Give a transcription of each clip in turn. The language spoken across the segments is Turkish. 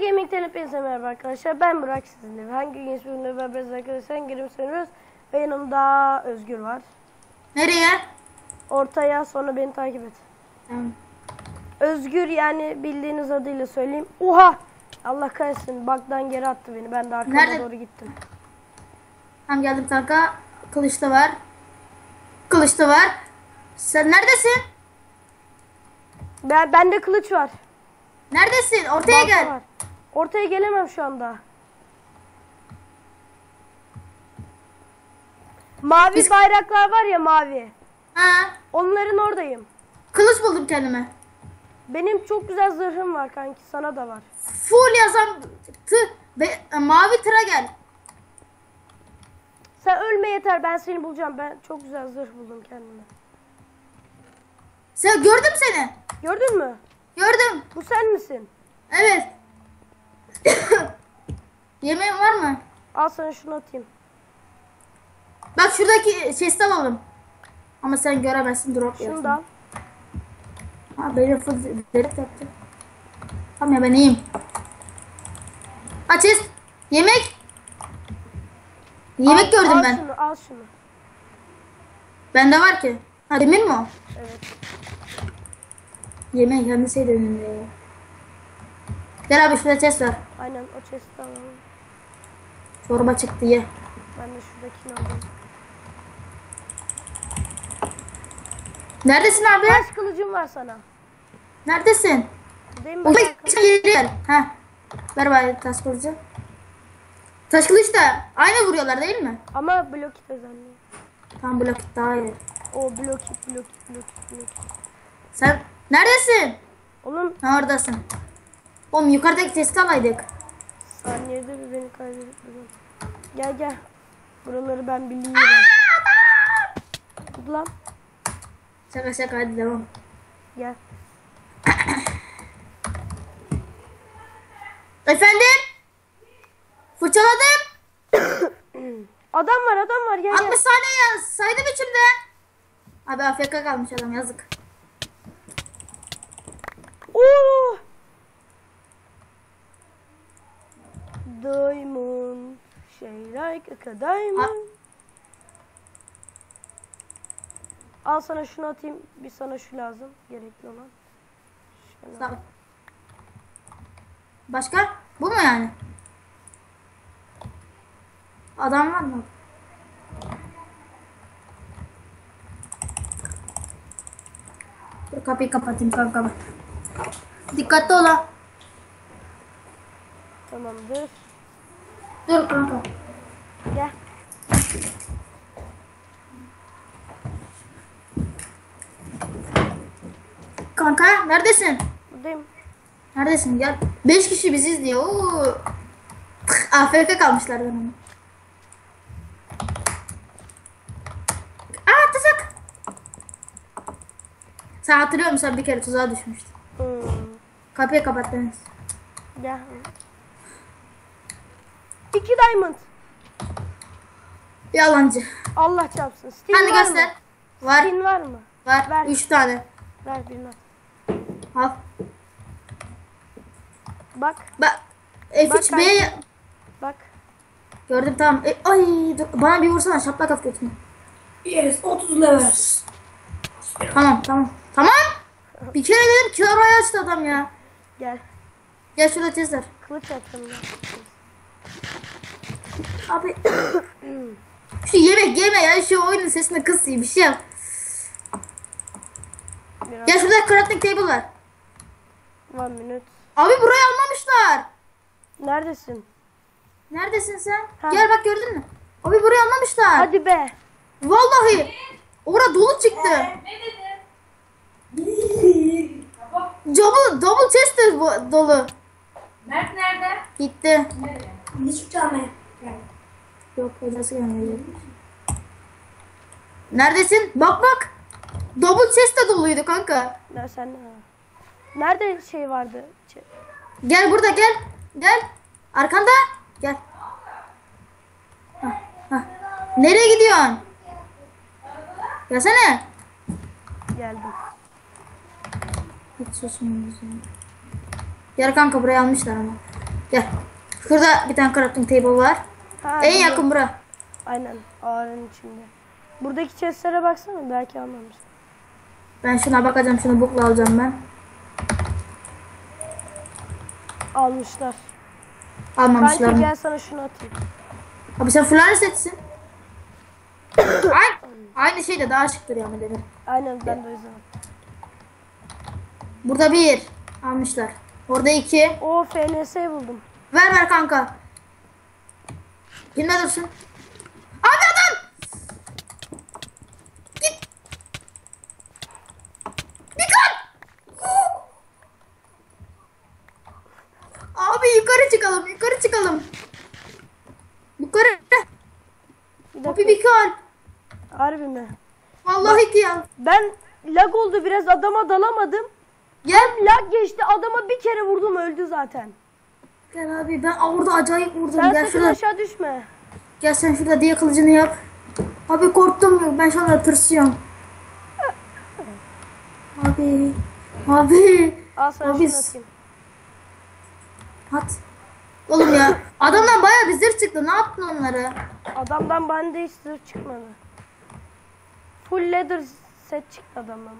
Gaming'ten hepinize merhaba arkadaşlar. Ben Burak sizinle. Hangi gün bölümünde beraberiz arkadaşlar? Gülümseniyoruz. Ve yanımda Özgür var. Nereye? Ortaya sonra beni takip et. Tamam. Özgür yani bildiğiniz adıyla söyleyeyim. Oha! Allah kahretsin. Baktan geri attı beni. Ben de arkama Nerede? doğru gittim. Tamam geldim kanka. Kılıç da var. Kılıç da var. Sen neredesin? Ben, bende kılıç var. Neredesin? Ortaya balta gel. var. Ortaya gelemem şu anda. Mavi Biz- bayraklar var ya mavi. Ha. Onların oradayım. Kılıç buldum kendime. Benim çok güzel zırhım var kanki. Sana da var. Full yazan tır. Be, e, mavi tıra gel. Sen ölme yeter. Ben seni bulacağım. Ben çok güzel zırh buldum kendime. Sen gördüm seni. Gördün mü? Gördüm. Bu sen misin? Evet. Yemeğin var mı? Al sana şunu atayım. Bak şuradaki chest alalım. Ama sen göremezsin drop da al. Ha benim full delik yaptı. Tamam ya ben iyiyim. Açız. Yemek. Yemek Al- gördüm al ben. Şunu, al şunu. Bende var ki. Ha demir mi o? Evet. Yemek kendisiydi önümde ya. Gel abi şurada chest var. Aynen o chest'i alalım. Çorba çıktı ye. Ben de şuradakini alayım. Neredesin abi? Kaç kılıcım var sana? Neredesin? Değil mi? Orada Bak- geri gel. Ha. Ver bari taş kılıcı. Taş kılıç da aynı vuruyorlar değil mi? Ama blok it özelliği. Tam blok daha iyi. O blok it, blok it, blok it, blok it. Sen neredesin? Oğlum Ha oradasın. Oğlum yukarıdaki chest'i alaydık. Saniyede bir beni kaybedip duruyor. Gel gel. Buraları ben biliyorum. Dur lan. Şaka şaka hadi devam. Gel. Efendim? Fırçaladım. Adam var adam var gel 60 gel. saniye yaz. Saydım içimde. Abi AFK kalmış adam yazık. Oo! Diamond. Şey like a diamond. Al sana şunu atayım. Bir sana şu lazım. Gerekli olan. Başka? Bu mu yani? Adam var mı? Dur kapıyı kapatayım kanka. bak. Dikkatli ol ha. Tamamdır. Dur kanka. Gel. Kanka neredesin? Buradayım. Neredesin? Gel. 5 kişi biziz diye. Oo. AFK kalmışlar benim. Aa tuzak. Sen hatırlıyor musun? Sen bir kere tuzağa düşmüştün. Hmm. Kapıyı kapat Deniz. Gel. İki diamond. Yalancı. Allah çarpsın. Steam Hadi var göster. mı? Var. Steam var mı? Var. Ver. 3 tane. Ver birini. Al. Bak. Bak. Bak F3 B Bak. gördüm tamam. E, ay dur. bana bir vursana şaplak at götüne. Yes, 30 level. Tamam tamam. Tamam. Bir kere dedim kör ayağı açtı adam ya. Gel. Gel şurada tezler. Kılıç yaptım ya. Abi. Şu yemek yeme ya. Şu oyunun sesini kıs bir şey yap. Biraz. Gel şurada crafting table var. One minute. Abi burayı almamışlar. Neredesin? Neredesin sen? Ha. Gel bak gördün mü? Abi burayı almamışlar. Hadi be. Vallahi. Orada dolu çıktı. Double, double chest de bu- dolu. Mert nerede? Gitti. Ne çıkacağım ben? Yok hocası gelmedi. Neredesin? Bak bak. Double chest de doluydu kanka. Ne sen. Nerede şey vardı? Şey- Gel burada gel. Gel. Arkanda. Gel. Hah, hah. Nereye gidiyorsun? Gelsene. Geldim. Hiç susmuyoruz ya. Gel kanka buraya almışlar ama. Gel. Şurada bir tane crafting table var. Ha, En yakın bura. Aynen ağrının içinde. Buradaki chestlere baksana belki almamış. Ben şuna bakacağım. Şunu bukla alacağım ben. Almışlar. Almamışlar Kanki mı? gel sana şunu atayım. Abi sen full setsin. aynı, aynı şey de daha şıktır yani demir. Aynen ben de o yüzden. Burada bir. Almışlar. Orada iki. O FNS buldum. Ver ver kanka. Girme dursun. Abi adam! Git. Dikkat! Abi yukarı çıkalım, yukarı çıkalım. Yukarı. Abi kal. Harbi mi? Vallahi ki ya. Ben lag oldu biraz adama dalamadım. Gel. Lag geçti adama bir kere vurdum öldü zaten. Gel abi ben orada acayip vurdum. Sen Gel sakın şurada. aşağı düşme. Gel sen şurada diye kılıcını yap. Abi korktum ben şu anda tırsıyorum. Abi. Abi. Al sana Abi, şunu atayım. At. Oğlum ya adamdan bayağı bir zırh çıktı. Ne yaptın onları? Adamdan bende hiç zırh çıkmadı. Full leather set çıktı adamdan.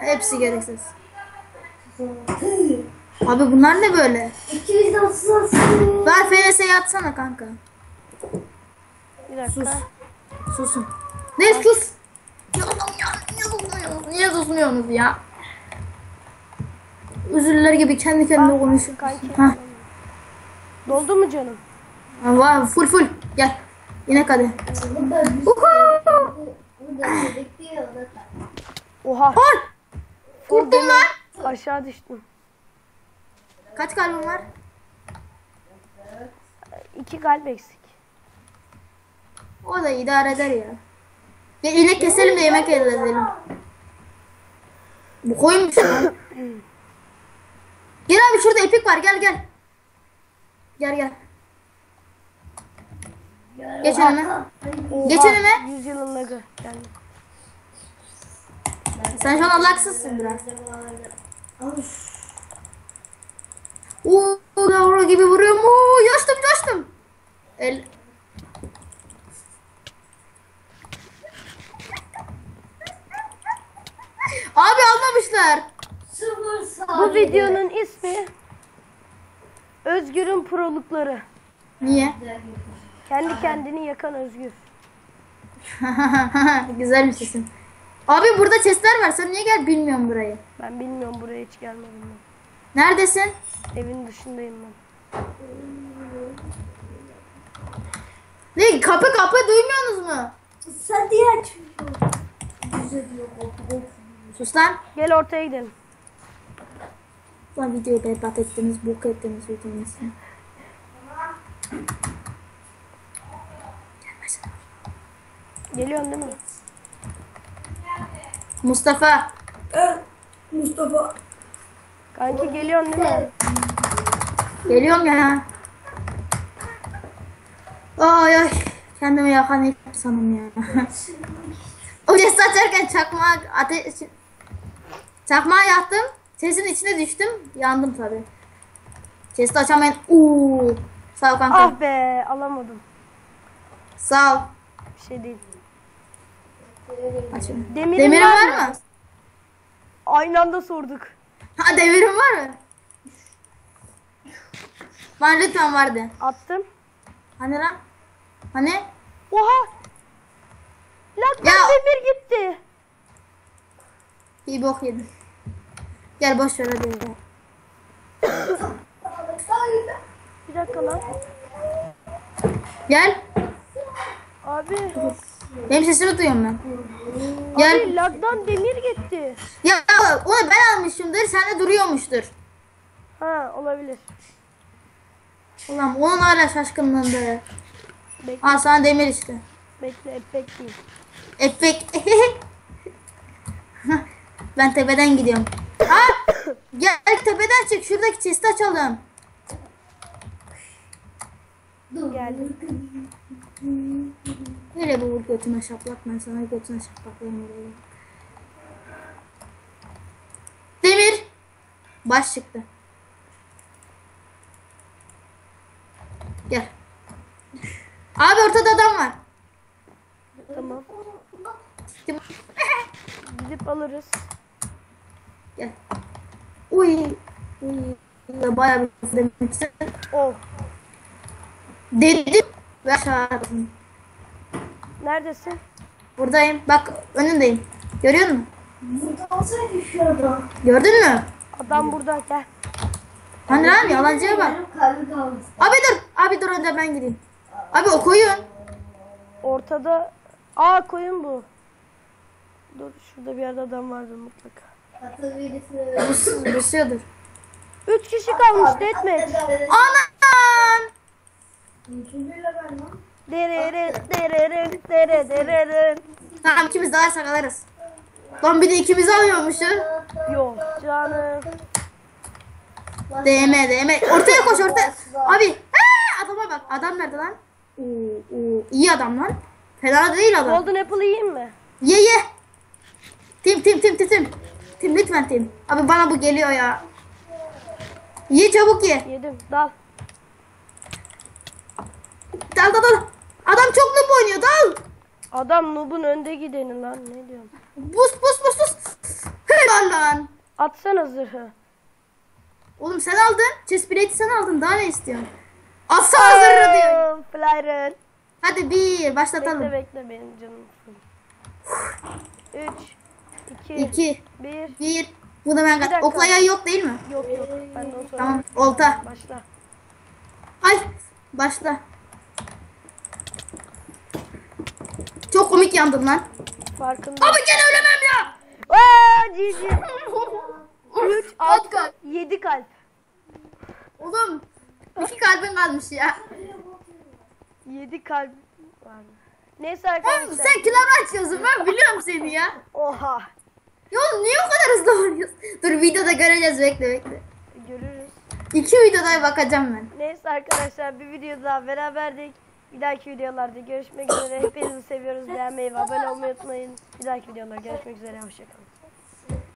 Hepsi gereksiz. Abi bunlar ne böyle? 230 Ver FNS'ye yatsana kanka. Bir dakika. Sus. Susun. Ne sus? Ya oğlum ya niye susmuyorsunuz? Niye susmuyorsunuz ya? Üzüller gibi kendi kendine konuşuyor. Doldu mu canım? Var full full. Gel. İnek hadi. Uhu. Oha. Ay! Korktum lan. Aşağı düştüm. Kaç kalbin var? İki kalp eksik. O da idare eder ya. Ya inek keselim de yemek elde edelim. Bu koymuş lan. Gel abi şurada ipik var gel gel. Gel gel. Geç önüme. Geç önüme. Yüzyılın lagı. Sen şu an Allah'sızsın biraz. Uuu yavru gibi vuruyorum. Uuu yaştım yaştım. El... Abi almamışlar. Bu videonun ismi Özgür'ün prolukları. Niye? Kendi kendini yakan Özgür. Güzelmiş isim. Abi burada chestler var. Sen niye gel bilmiyorum burayı. Ben bilmiyorum buraya hiç gelmedim ben. Neredesin? Evin dışındayım ben. Ne kapı kapı duymuyorsunuz mu? Sen diye aç. Sus lan. Gel ortaya gidelim. Lan videoyu berbat ettiniz, bok ettiniz videonun ismini. Geliyorsun değil mi? Mustafa. Evet. Mustafa. Kanki geliyorsun değil mi? Geliyorum ya. Ay ay. Kendimi yakan insanım ya. o chest açarken çakmağı ateş... Çakmağı yaktım. Chest'in içine düştüm. Yandım tabi. Chest'i açamayan... Uuu. Sağ ol kanka. Ah be alamadım. Sağ ol. Bir şey değil. Açıyorum. Demirin, Demirin var, mı? Aynı anda sorduk. Ha demirin var mı? Var lütfen vardı. Attım. Hani lan? Hani? Oha! Lan Ya- demir gitti. Bir bok yedim. Gel boş ver hadi. Bir dakika lan. Gel. Abi. Benim sesimi duyuyorum ben. Gel. Abi lagdan demir gitti. Ya onu ben almışımdır. Sende duruyormuştur. Ha olabilir. Ulan onun hala şaşkınlığında. Bekle, Al sana demir işte. bekle, epek değil. Epek. ben tepeden gidiyorum. Aa, gel tepeden çık. Şuradaki chest'i açalım. Geldi. Hele bu vur şaplak ben sana götüne şaplaklarım oraya. Demir. Baş çıktı. Gel. Abi ortada adam var. Tamam. Gidip alırız. Gel. Uy. Uy. Bayağı bir demek istedim. Oh. Dedim ve aşağı attım. Neredesin? Buradayım. Bak önündeyim. Görüyor musun? Burada olsaydı şurada. Gördün mü? Adam burada gel. Hani lan yalancıya bak. Abi dur. Abi dur önce ben gideyim. Abi o koyun. Ortada. Aa koyun bu. Dur şurada bir yerde adam vardı mutlaka. Düşüyordur. Üç kişi kalmış deathmatch. Anan. Üçüncüyle ben lan. Derere derere dere derere. Tamam ikimiz daha sakalarız. Lan bir de ikimiz alıyormuşuz. Yok canım. DM DM. Ortaya koş ortaya. Abi. Ee, adama bak. Adam nerede lan? Oo, oo. İyi adam lan. Fena değil adam. Golden Apple yiyeyim mi? Ye ye. Tim tim tim tim tim. Tim lütfen tim. Abi bana bu geliyor ya. Ye çabuk ye. Yedim. Dal. Dal dal dal. Adam çok noob oynuyor dal. Adam noob'un önde gideni lan. Ne diyorum? Bus bus bus bus. Helal lan. Atsana zırhı. Oğlum sen aldın. Chest plate'i sen aldın. Daha ne istiyorsun? Atsana zırhı diyor. Oh, Flyren. Hadi bir başlatalım. Bekle bekle benim canım. 3 2 İki, 1 bir. Bu da ben kat. Oklaya yok değil mi? Yok yok. Ben de Tamam. Olta. başla. Ay. Başla. Komik yandım lan. Farkında. Abi gene ölemem ya. Aa GG. 3 Kaç 6 kalp? 7 kalp. Oğlum. iki kalbin kalmış ya. 7 kalp var. Neyse Oğlum arkadaşlar. sen klavye açıyorsun ben biliyorum seni ya. Oha. Ya oğlum niye o kadar hızlı vuruyorsun? Dur videoda göreceğiz bekle bekle. Görürüz. İki videoda bakacağım ben. Neyse arkadaşlar bir video daha beraberdik. Bir dahaki videolarda görüşmek üzere. Hepinizi seviyoruz. Beğenmeyi ve abone olmayı unutmayın. Bir dahaki videolarda görüşmek üzere. Hoşçakalın.